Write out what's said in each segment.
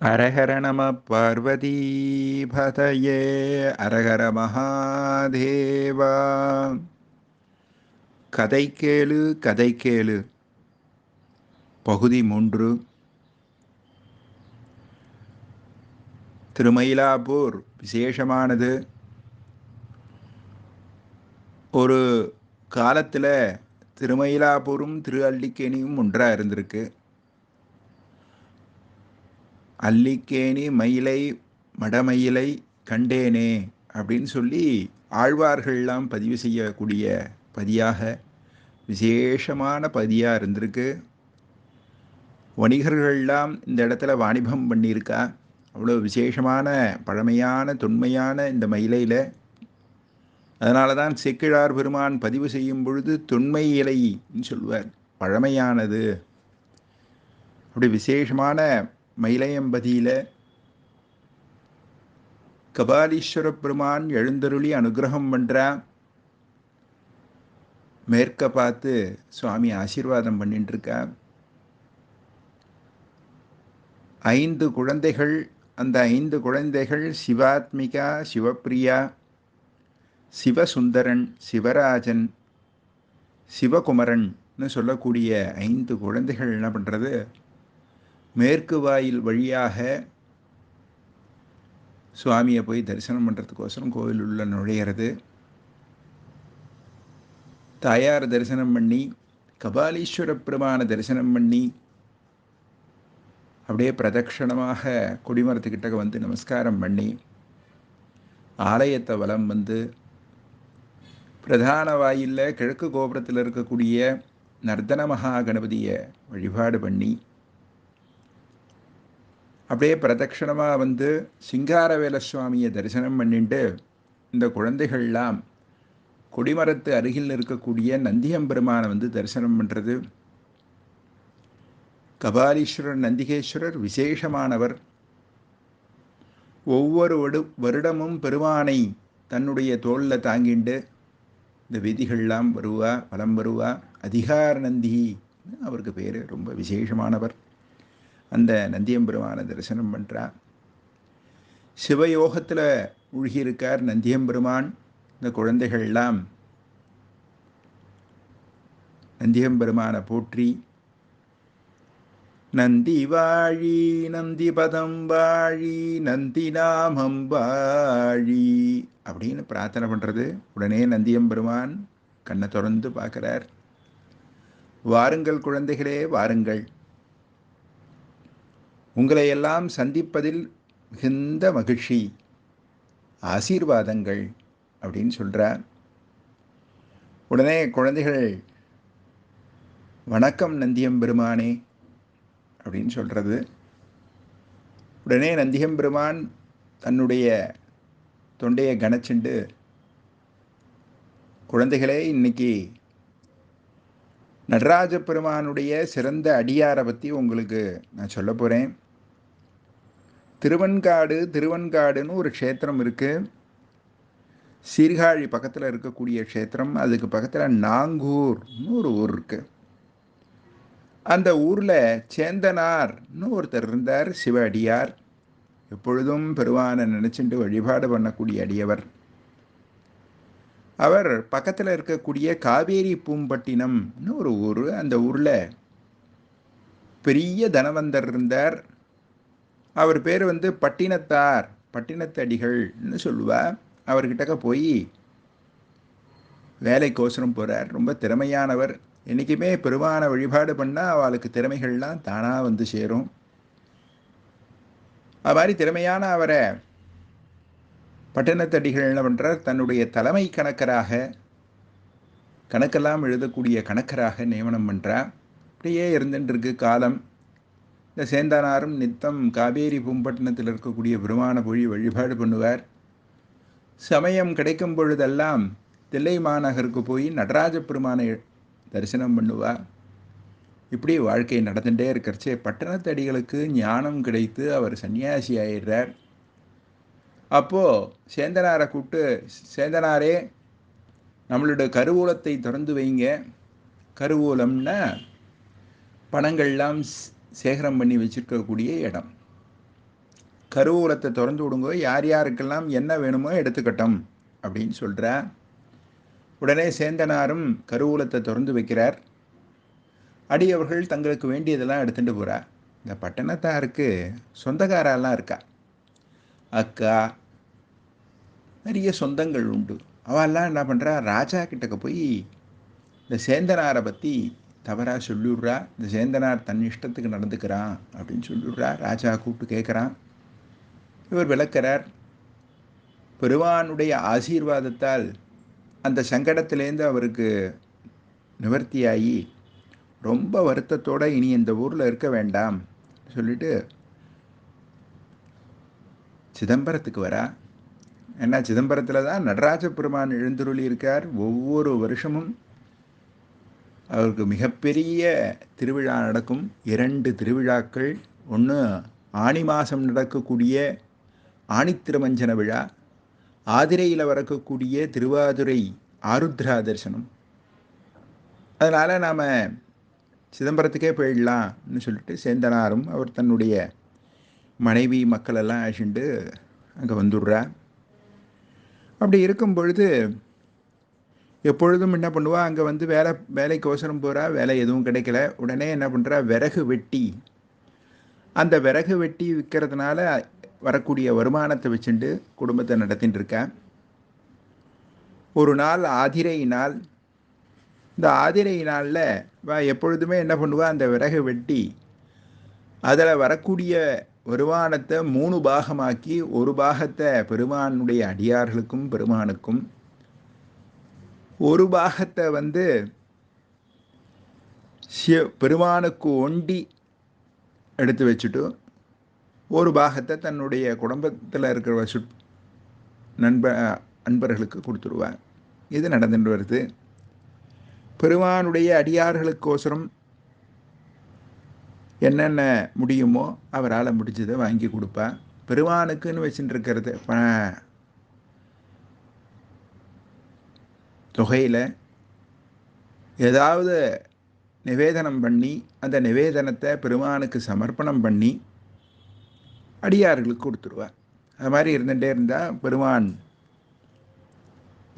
அரஹர நம பார்வதீபதயே அரஹர மகாதேவா. கதை கேளு கதை கேளு. பகுதி மூன்று. திருமயிலாப்பூர் விசேஷமானது. ஒரு காலத்தில் திருமயிலாப்பூரும் திரு அள்ளிக்கேணியும் ஒன்றாக இருந்திருக்கு. அல்லிக்கேணி மயிலை மடமயிலை கண்டேனே அப்படின்னு சொல்லி ஆழ்வார்கள்லாம் பதிவு செய்யக்கூடிய பதியாக விசேஷமான பதியாக இருந்திருக்கு. வணிகர்கள்லாம் இந்த இடத்துல வாணிபம் பண்ணியிருக்கா? அவ்வளோ விசேஷமான பழமையான தொன்மையான இந்த மயிலையில். அதனால தான் செக்கிழார் பெருமான் பதிவு செய்யும் பொழுது தொன்மை இலைன்னு சொல்லுவார் பழமையானது. அப்படி விசேஷமான மயிலையம்பதியில் கபாலீஸ்வர பெருமான் எழுந்தருளி அனுகிரகம் பண்ணுறா மேற்க பார்த்து சுவாமி ஆசீர்வாதம் பண்ணிட்டுருக்கா ஐந்து குழந்தைகள் அந்த ஐந்து குழந்தைகள் சிவாத்மிகா சிவப்பிரியா சிவசுந்தரன் சிவராஜன் சிவகுமரன் சொல்லக்கூடிய ஐந்து குழந்தைகள் என்ன பண்ணுறது மேற்கு வாயில் வழியாக சுவாமியை போய் தரிசனம் பண்ணுறதுக்கோசரம் கோவில் உள்ள நுழையிறது. தாயார் தரிசனம் பண்ணி கபாலீஸ்வர பெருமான தரிசனம் பண்ணி அப்படியே பிரதட்சணமாக கொடிமரத்துக்கிட்ட வந்து நமஸ்காரம் பண்ணி ஆலயத்தை வலம் வந்து பிரதான வாயிலில் கிழக்கு கோபுரத்தில் இருக்கக்கூடிய நர்தன மகா கணபதியை வழிபாடு பண்ணி அப்படியே பிரதட்சணமாக வந்து சிங்காரவேல சுவாமியை தரிசனம் பண்ணிட்டு இந்த குழந்தைகள்லாம் கொடிமரத்து அருகில் இருக்கக்கூடிய நந்தியம்பெருமானை வந்து தரிசனம் பண்ணுறது கபாலீஸ்வரர் நந்திகேஸ்வரர் விசேஷமானவர். ஒவ்வொரு வருடமும் பெருமானை தன்னுடைய தோளில் தாங்கிண்டு இந்த விதிகள்லாம் வருவா வலம் வருவா. அதிகார நந்தி அவருக்கு பேர். ரொம்ப விசேஷமானவர். அந்த நந்தியம்பெருமானை தரிசனம் பண்ணுறா சிவயோகத்தில் மூழ்கியிருக்கார் நந்தியம்பெருமான் இந்த குழந்தைகள்லாம் நந்தியம்பெருமானை போற்றி நந்தி வாழி நந்தி பதம் வாழி நந்தி நாமம் வாழி அப்படின்னு பிரார்த்தனை பண்ணுறது உடனே நந்தியம்பெருமான் கண்ணை திறந்து பார்க்குறார். வாருங்கள் குழந்தைகளே வாருங்கள். உங்களை எல்லாம் சந்திப்பதில் மிகுந்த மகிழ்ச்சி ஆசீர்வாதங்கள் அப்படின்னு சொல்கிறார் உடனே குழந்தைகள் வணக்கம் நந்தியம் பெருமானே அப்படின்னு சொல்கிறது உடனே நந்தியம் பெருமான் தன்னுடைய தொண்டையை கணச்சுண்டு குழந்தைகளே இன்னைக்கு நடராஜ பெருமானுடைய சிறந்த அடியாரை பற்றி உங்களுக்கு நான் சொல்ல போகிறேன் திருவன்காடு திருவன்காடுன்னு ஒரு க்ஷேத்திரம் இருக்குது சீர்காழி பக்கத்தில் இருக்கக்கூடிய க்ஷேத்திரம். அதுக்கு பக்கத்தில் நாங்கூர்னு ஒரு ஊர் இருக்குது அந்த ஊரில் சேந்தனார்னு ஒருத்தர் இருந்தார் சிவ அடியார். எப்பொழுதும் பெருவானை நினச்சிட்டு வழிபாடு பண்ணக்கூடிய அடியவர். அவர் பக்கத்தில் இருக்கக்கூடிய காவேரி பூம்பட்டினம்னு ஒரு ஊர் அந்த ஊரில் பெரிய தனவந்தர் இருந்தார். அவர் பேர் வந்து பட்டினத்தார் பட்டினத்தடிகள்னு சொல்லுவா. அவர்கிட்டக்க போய் வேலைக்கோசரம் போகிறார் ரொம்ப திறமையானவர். என்றைக்குமே பெருமான வழிபாடு பண்ணால் அவளுக்கு திறமைகள்லாம் தானாக வந்து சேரும். அது மாதிரி திறமையான அவரை பட்டணத்தடிகள் என்ன பண்ணுறார் தன்னுடைய தலைமை கணக்கராக கணக்கெல்லாம் எழுதக்கூடிய கணக்கராக நியமனம் பண்ணுறார் அப்படியே இருந்துட்டுருக்கு காலம். இந்த சேந்தானாரும் நித்தம் காவேரி பூம்பட்டினத்தில் இருக்கக்கூடிய பெருமான பொழி வழிபாடு பண்ணுவார். சமயம் கிடைக்கும் பொழுதெல்லாம் தில்லை மாநகருக்கு போய் நடராஜ பெருமானை தரிசனம் பண்ணுவார். இப்படி வாழ்க்கை நடந்துகிட்டே இருக்கிறச்சே பட்டணத்தடிகளுக்கு ஞானம் கிடைத்து அவர் சன்னியாசி ஆயிடுறார். அப்போது சேந்தனாரை கூப்பிட்டு சேந்தனாரே நம்மளோட கருவூலத்தை திறந்து வைங்க. கருவூலம்னா பணங்கள்லாம் சேகரம் பண்ணி வச்சுருக்கக்கூடிய இடம். கருவூலத்தை திறந்து விடுங்க. யார் யாருக்கெல்லாம் என்ன வேணுமோ எடுத்துக்கட்டும் அப்படின்னு சொல்கிறா உடனே சேந்தனாரும் கருவூலத்தை திறந்து வைக்கிறார். அடியவர்கள் தங்களுக்கு வேண்டியதெல்லாம் எடுத்துகிட்டு போகிறா இந்த பட்டணத்தாருக்கு சொந்தக்காரெல்லாம் இருக்கா? அக்கா நிறைய சொந்தங்கள் உண்டு. அவெல்லாம் என்ன பண்ணுறா ராஜா கிட்டக்க போய் இந்த சேந்தனாரை பற்றி தவறாக சொல்லிவிட்றா இந்த சேந்தனார் தன் இஷ்டத்துக்கு நடந்துக்கிறான் அப்படின்னு சொல்லிவிட்றா ராஜா கூப்பிட்டு கேட்குறான் இவர் விளக்கிறார். பெருமானுடைய ஆசீர்வாதத்தால் அந்த சங்கடத்திலேருந்து அவருக்கு நிவர்த்தியாகி ரொம்ப வருத்தத்தோடு இனி இந்த ஊரில் இருக்க வேண்டாம் சொல்லிட்டு சிதம்பரத்துக்கு வரா. ஏன்னா சிதம்பரத்தில் தான் நடராஜ பெருமான் எழுந்துருளி இருக்கார். ஒவ்வொரு வருஷமும் அவருக்கு மிகப்பெரிய திருவிழா நடக்கும். இரண்டு திருவிழாக்கள். ஒன்று ஆணி மாதம் நடக்கக்கூடிய ஆணித்திருமஞ்சன விழா. ஆதிரையில் வரக்கூடிய திருவாதுரை ஆருத்ரா தரிசனம். அதனால் நாம் சிதம்பரத்துக்கே போயிடலாம்னு சொல்லிட்டு சேந்தனாரும் அவர் தன்னுடைய மனைவி மக்களெல்லாம் அழிச்சுட்டு அங்கே வந்துடுறா அப்படி இருக்கும் பொழுது எப்பொழுதும் என்ன பண்ணுவா? அங்கே வந்து வேலை வேலைக்கு வேலைக்கோசரம் போகிறா வேலை எதுவும் கிடைக்கல. உடனே என்ன பண்ணுறா விறகு வெட்டி. அந்த விறகு வெட்டி விற்கிறதுனால வரக்கூடிய வருமானத்தை வச்சுட்டு குடும்பத்தை நடத்திட்டு இருக்கேன் ஒரு நாள் ஆதிரை நாள். இந்த ஆதிரை நாளில் வா எப்பொழுதுமே என்ன பண்ணுவா? அந்த விறகு வெட்டி. அதில் வரக்கூடிய வருமானத்தை மூணு பாகமாக்கி ஒரு பாகத்தை பெருமானுடைய அடியார்களுக்கும் பெருமானுக்கும் ஒரு பாகத்தை வந்து சிவ பெருமானுக்கு ஒண்டி எடுத்து வச்சுட்டு ஒரு பாகத்தை தன்னுடைய குடும்பத்தில் இருக்கிற சு நண்ப அன்பர்களுக்கு கொடுத்துருவார். இது நடந்துட்டு வருது. பெருமானுடைய அடியார்களுக்கோசரம் என்னென்ன முடியுமோ அவரால் முடிஞ்சதை வாங்கி கொடுப்பா. பெருமானுக்குன்னு வச்சுட்டு இருக்கிறது தொகையில் ஏதாவது நிவேதனம் பண்ணி அந்த நிவேதனத்தை பெருமானுக்கு சமர்ப்பணம் பண்ணி அடியார்களுக்கு கொடுத்துருவார். அது மாதிரி இருந்துகிட்டே இருந்தால் பெருமான்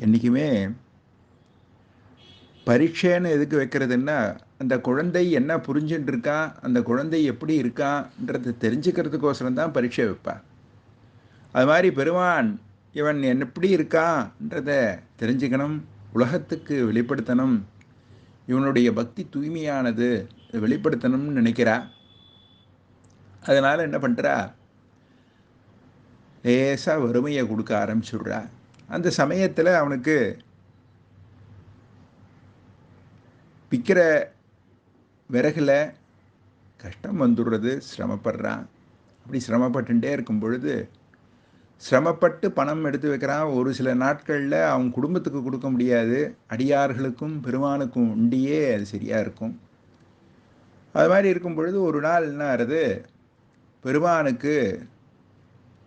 என்றைக்குமே பரீட்சைன்னு எதுக்கு வைக்கிறதுன்னா அந்த குழந்தை என்ன புரிஞ்சுட்டு இருக்கா அந்த குழந்தை எப்படி இருக்கான்றது தெரிஞ்சுக்கிறதுக்கோசரம் தான் பரீட்சை வைப்பான் அது மாதிரி பெருமான் இவன் எப்படி இருக்கான்றத தெரிஞ்சுக்கணும் உலகத்துக்கு வெளிப்படுத்தணும் இவனுடைய பக்தி தூய்மையானது வெளிப்படுத்தணும்னு நினைக்கிறா. அதனால் என்ன பண்ணுறா லேசாக வறுமையை கொடுக்க ஆரம்பிச்சுடுறா. அந்த சமயத்தில் அவனுக்கு விற்கிற விறகுல கஷ்டம் வந்துடுறது சிரமப்படுறான். அப்படி சிரமப்பட்டுட்டே இருக்கும் பொழுது சிரமப்பட்டு பணம் எடுத்து வைக்கிறான். ஒரு சில நாட்களில் அவங்க குடும்பத்துக்கு கொடுக்க முடியாது. அடியார்களுக்கும் பெருமானுக்கும் உண்டியே அது சரியாக இருக்கும். அது மாதிரி இருக்கும் பொழுது ஒரு நாள் என்ன ஆறுது பெருமானுக்கு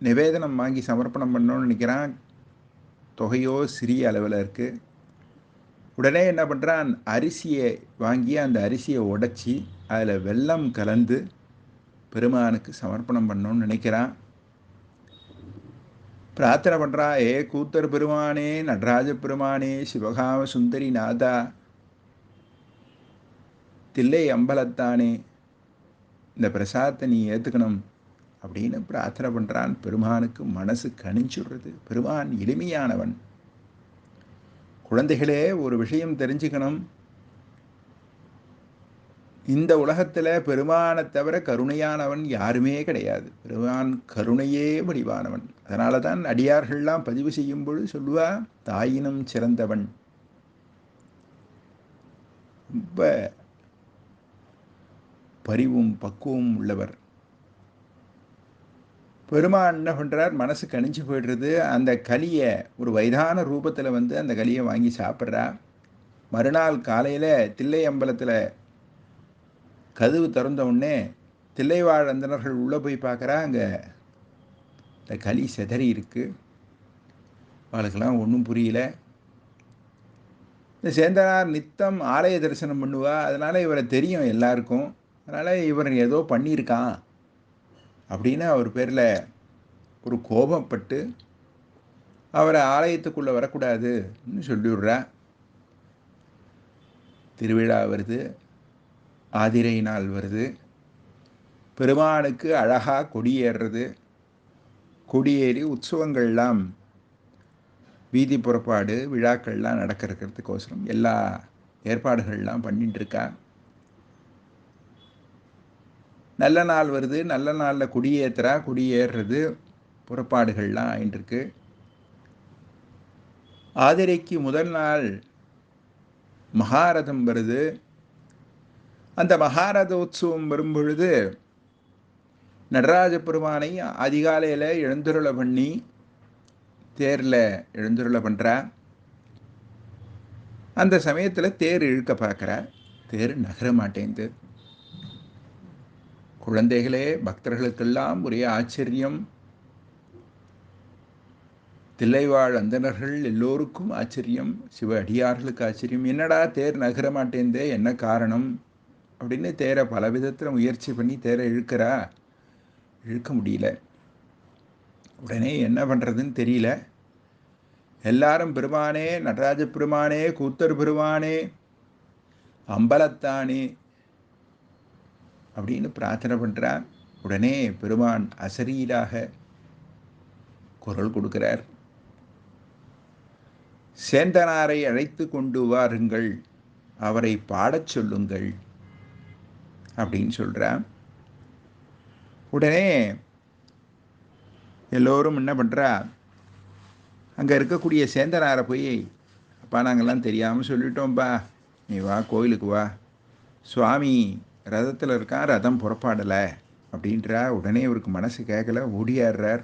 நிவேதனம் வாங்கி சமர்ப்பணம் பண்ணணும்னு நினைக்கிறான். தொகையோ சிறிய அளவில் இருக்குது உடனே என்ன பண்ணுறான் அரிசியை வாங்கி அந்த அரிசியை உடச்சி அதில் வெள்ளம் கலந்து பெருமானுக்கு சமர்ப்பணம் பண்ணணும்னு நினைக்கிறான். பிரார்த்தனை பண்ணுறா ஏ கூத்தர் பெருமானே நடராஜ பெருமானே சிவகாம சுந்தரி நாதா தில்லை அம்பலத்தானே இந்த பிரசாதத்தை நீ ஏற்றுக்கணும் அப்படின்னு பிரார்த்தனை பண்ணுறான் பெருமானுக்கு மனசு கணிச்சுடுறது பெருமான் எளிமையானவன். குழந்தைகளே ஒரு விஷயம் தெரிஞ்சுக்கணும். இந்த உலகத்தில் பெருமானை தவிர கருணையானவன் யாருமே கிடையாது. பெருமான் கருணையே வடிவானவன். அதனால தான் அடியார்கள்லாம் பதிவு செய்யும் பொழுது சொல்லுவா தாயினும் சிறந்தவன். ரொம்ப பரிவும் பக்குவம் உள்ளவர். பெருமான் என்ன பண்ணுறார் மனசு கணிஞ்சு போய்டுறது. அந்த களியை ஒரு வயதான ரூபத்தில் வந்து அந்த களியை வாங்கி சாப்பிட்றா. மறுநாள் காலையில் தில்லை அம்பலத்தில் கதவு திறந்த உடனே தில்லைவாழ் அந்தனர்கள் உள்ளே போய் பார்க்குறா. அங்கே இந்த களி செதறி இருக்குது அவளுக்கெல்லாம் ஒன்றும் புரியல. இந்த சேந்தனார் நித்தம் ஆலய தரிசனம் பண்ணுவா. அதனால் இவரை தெரியும் எல்லாருக்கும். அதனால் இவர் ஏதோ பண்ணியிருக்கான். அப்படின்னு அவர் பேரில் ஒரு கோபப்பட்டு அவரை ஆலயத்துக்குள்ளே வரக்கூடாதுன்னு சொல்லிவிடுறா திருவிழா வருது ஆதிரை நாள் வருது. பெருமானுக்கு அழகாக கொடியேறுறது கொடியேறி உற்சவங்கள்லாம் வீதி புறப்பாடு விழாக்கள்லாம் நடக்கிறதுக்கோசரம் எல்லா ஏற்பாடுகள்லாம் பண்ணிட்டுருக்கா நல்ல நாள் வருது நல்ல நாளில் குடியேற்றுறா குடியேறுறது புறப்பாடுகள்லாம் ஆயின்ட்டுருக்கு ஆதிரைக்கு முதல் நாள் மகாரதம் வருது. அந்த மகாரத உற்சவம் வரும் பொழுது நடராஜ பெருமானை அதிகாலையில் எழுந்துருளை பண்ணி தேரில் எழுந்துருளை பண்ணுறா அந்த சமயத்தில் தேர் இழுக்க பார்க்குற தேர் நகர மாட்டேங்குது குழந்தைகளே பக்தர்களுக்கெல்லாம் ஒரே ஆச்சரியம். தில்லைவாழ் அந்தணர்கள் எல்லோருக்கும் ஆச்சரியம். சிவ அடியார்களுக்கு ஆச்சரியம். என்னடா தேர் நகர மாட்டேந்தே என்ன காரணம்? அப்படின்னு தேரை பல விதத்தில் முயற்சி பண்ணி தேரை இழுக்கிறா. இழுக்க முடியல. உடனே என்ன பண்ணுறதுன்னு தெரியல. எல்லாரும் பெருமானே நடராஜ பெருமானே கூத்தர் பெருமானே அம்பலத்தானே அப்படின்னு பிரார்த்தனை பண்ணுறா உடனே பெருமான் அசரீலாக குரல் கொடுக்கிறார். சேந்தனாரை அழைத்து கொண்டு வாருங்கள் அவரை பாடச் சொல்லுங்கள் அப்படின்னு சொல்கிறான் உடனே எல்லோரும் என்ன பண்ணுறா அங்கே இருக்கக்கூடிய சேந்தனாரை போய் அப்பா நாங்கள்லாம் தெரியாமல் சொல்லிட்டோம்ப்பா நீ வா கோயிலுக்கு வா. சுவாமி ரதத்தில் இருக்கான் ரதம் புறப்பாடலை. அப்படின்றா. உடனே இவருக்கு மனசு கேட்கல ஓடியாடுறார்.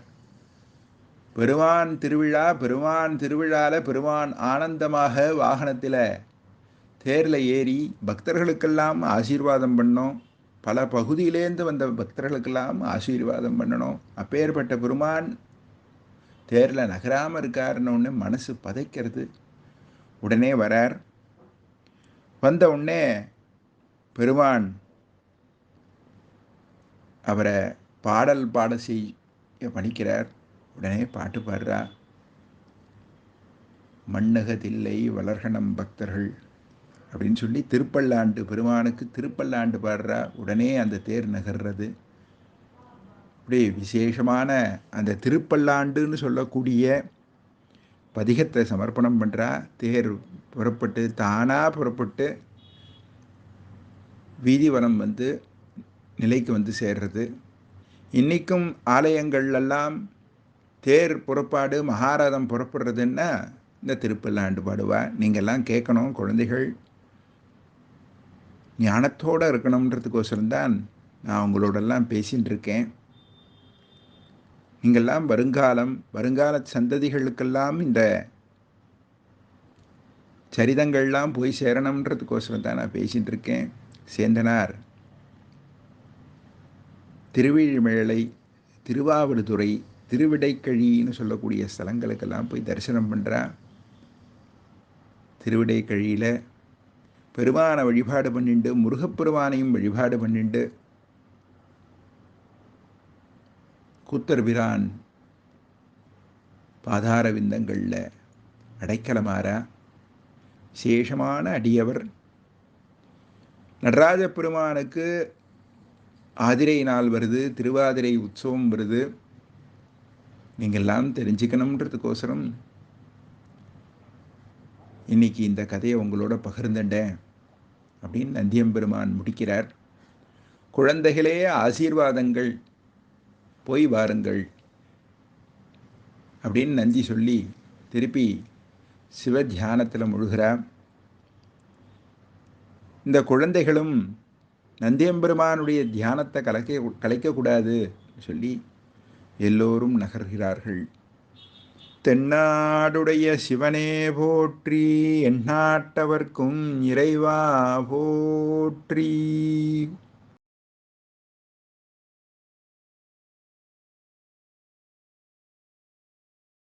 பெருமான் திருவிழா பெருமான் திருவிழாவில் பெருமான் ஆனந்தமாக வாகனத்தில் தேரில் ஏறி பக்தர்களுக்கெல்லாம் ஆசீர்வாதம் பண்ணோம். பல பகுதியிலேருந்து வந்த பக்தர்களுக்கெல்லாம் ஆசீர்வாதம் பண்ணணும். அப்பேற்பட்ட பெருமான் தேரில் நகராமல் இருக்காருன்னு மனசு பதைக்கிறது. உடனே வரார். வந்த உடனே பெருமான் அவரை பாடல் பாட செய்ய பணிக்கிறார் உடனே பாட்டு பாடுறா. மண்ணகதில்லை வளர்கணம் பக்தர்கள் அப்படின்னு சொல்லி திருப்பல்லாண்டு பெருமானுக்கு திருப்பல்லாண்டு பாடுறா. உடனே அந்த தேர் நகர்றது. அப்படி விசேஷமான அந்த திருப்பல்லாண்டுன்னு சொல்லக்கூடிய பதிகத்தை சமர்ப்பணம் பண்ணுறா தேர் புறப்பட்டு தானாக புறப்பட்டு வீதிவனம் வந்து நிலைக்கு வந்து சேர்றது. இன்றைக்கும் ஆலயங்கள்லாம் தேர் புறப்பாடு மகாரதம் புறப்படுறதுன்னா இந்த திருப்பல்லாண்டு பாடுவா. நீங்கள்லாம் கேட்கணும் குழந்தைகள். ஞானத்தோடு இருக்கணுன்றதுக்கோசரம் தான் நான் உங்களோடெல்லாம் பேசின்னு இருக்கேன் நீங்கள்லாம் வருங்காலம் வருங்கால சந்ததிகளுக்கெல்லாம் இந்த சரிதங்கள்லாம் போய் சேரணுன்றதுக்கோசரம் தான் நான் பேசிகிட்டு இருக்கேன் சேந்தனார் திருவிழிமேளை திருவாவடுதுறை திருவிடைக்கழின்னு சொல்லக்கூடிய ஸ்தலங்களுக்கெல்லாம் போய் தரிசனம் பண்ணுறா திருவிடைக்கழியில் பெருமானை வழிபாடு பண்ணிண்டு முருகப்பெருமானையும் வழிபாடு பண்ணிண்டு கூத்தர்பிரான் பாதார விந்தங்களில் அடைக்கலமாறா. விசேஷமான அடியவர். நடராஜ பெருமானுக்கு ஆதிரை நாள் வருது திருவாதிரை உற்சவம் வருது. நீங்கள்லாம் தெரிஞ்சுக்கணுன்றதுக்கோசரம் இன்னைக்கு இந்த கதையை உங்களோட பகிர்ந்துட்டேன் அப்படின்னு நந்தியம்பெருமான் முடிக்கிறார். குழந்தைகளே ஆசீர்வாதங்கள் போய் வாருங்கள் அப்படின்னு நந்தி சொல்லி திருப்பி சிவ தியானத்தில் முழுகிறார். இந்த குழந்தைகளும் நந்தியம்பெருமானுடைய தியானத்தை கலக்க கலைக்கக்கூடாது சொல்லி எல்லோரும் நகர்கிறார்கள். தென்னாடுடைய சிவனே போற்றி எந்நாட்டவர்க்கும் இறைவா போற்றி.